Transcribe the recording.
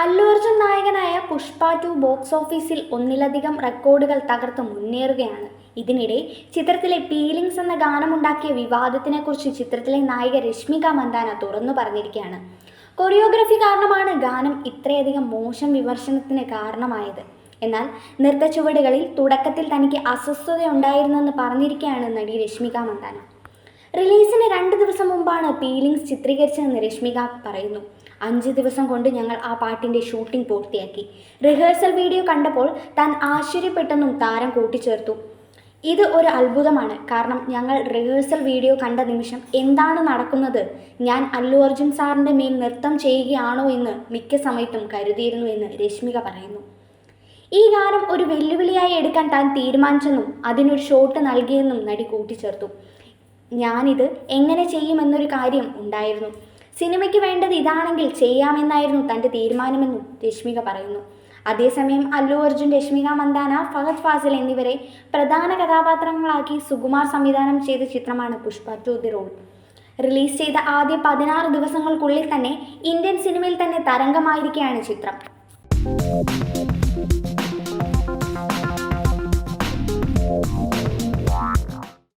അല്ലു അർജുൻ നായകനായ Pushpa to box ഓഫീസിൽ ഒന്നിലധികം റെക്കോർഡുകൾ തകർത്ത് മുന്നേറുകയാണ്. ഇതിനിടെ ചിത്രത്തിലെ പീലിങ്സ് എന്ന ഗാനമുണ്ടാക്കിയ വിവാദത്തിനെക്കുറിച്ച് ചിത്രത്തിലെ നായിക രശ്മിക മന്ദാന തുറന്നു പറഞ്ഞിരിക്കുകയാണ്. കൊറിയോഗ്രഫി കാരണമാണ് ഗാനം ഇത്രയധികം മോശം വിമർശനത്തിന് കാരണമായത്. എന്നാൽ നൃത്തച്ചുവടുകളിൽ തുടക്കത്തിൽ തനിക്ക് അസ്വസ്ഥതയുണ്ടായിരുന്നെന്ന് പറഞ്ഞിരിക്കുകയാണ് നടി രശ്മിക മന്ദാന. റിലീസിന് രണ്ട് ദിവസം പീലിങ്സ് ചിത്രീകരിച്ചതെന്ന് രശ്മിക പറയുന്നു. അഞ്ച് ദിവസം കൊണ്ട് ഞങ്ങൾ ആ പാട്ടിന്റെ ഷൂട്ടിംഗ് പൂർത്തിയാക്കി. റിഹേഴ്സൽ വീഡിയോ കണ്ടപ്പോൾ താൻ ആശ്ചര്യപ്പെട്ടെന്നും താരം കൂട്ടിച്ചേർത്തു. ഇത് ഒരു അത്ഭുതമാണ്. കാരണം ഞങ്ങൾ റിഹേഴ്സൽ വീഡിയോ കണ്ട നിമിഷം എന്താണ് നടക്കുന്നത്? ഞാൻ അല്ലു അർജുൻ സാറിന്റെ മേൽ നൃത്തം ചെയ്യുകയാണോ എന്ന് മിക്ക സമയത്തും കരുതിയിരുന്നു എന്ന് രശ്മിക പറയുന്നു. ഈ ഗാനം ഒരു വെല്ലുവിളിയായി എടുക്കാൻ താൻ തീരുമാനിച്ചെന്നും അതിനൊരു ഷോട്ട് നൽകിയെന്നും നടി കൂട്ടിച്ചേർത്തു. ഞാനിത് എങ്ങനെ ചെയ്യുമെന്നൊരു കാര്യം ഉണ്ടായിരുന്നു. സിനിമയ്ക്ക് വേണ്ടത് ഇതാണെങ്കിൽ ചെയ്യാമെന്നായിരുന്നു തന്റെ തീരുമാനമെന്നും രശ്മിക പറയുന്നു. അതേസമയം അല്ലു അർജുൻ രശ്മിക മന്ദാന ഫഹദ് ഫാസിൽ എന്നിവരെ പ്രധാന കഥാപാത്രങ്ങളാക്കി സുകുമാർ സംവിധാനം ചെയ്ത ചിത്രമാണ് Pushpa two the rule release ചെയ്ത ആദ്യ പതിനാറ് ദിവസങ്ങൾക്കുള്ളിൽ തന്നെ ഇന്ത്യൻ സിനിമയിൽ തന്നെ തരംഗമായിരിക്കുകയാണ് ചിത്രം.